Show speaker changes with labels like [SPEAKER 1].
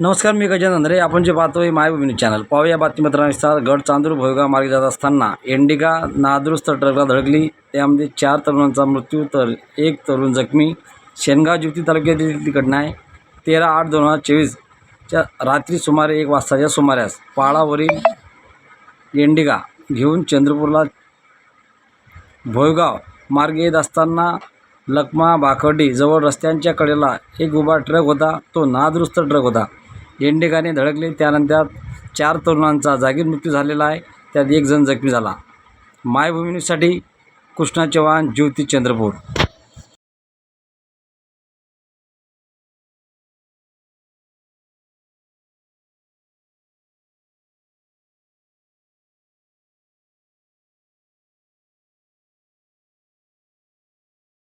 [SPEAKER 1] नमस्कार मी गजानन अंधरे. आपण जे पाहतोय मायभूमी न्यूज चॅनल. पाहूया बातमीपत्रानुसार गड चांदूर भोयगाव मार्गे जात असताना एंडिका नादुरुस्त ट्रकला धडकली. त्यामध्ये चार तरुणांचा मृत्यू तर एक तरुण जखमी. शेनगाव ज्युती तालुक्यातील ती घटना आहे. तेरा आठ दोन हजार चोवीसच्या रात्री सुमारे एक वाजताच्या सुमारास पाळावरील एंडिका घेऊन चंद्रपूरला भोयगाव मार्ग येत असताना लकमा भाकर्डी जवळ रस्त्यांच्या कडेला एक उभा ट्रक होता. तो नादुरुस्त ट्रक होता. इंडिकाने धडकले. त्यानंतर चार तरुणांचा जागीर मृत्यू झालेला आहे. त्यात एक जण जखमी झाला. मायभूमीसाठी कृष्णा चव्हाण ज्योती चंद्रपूर.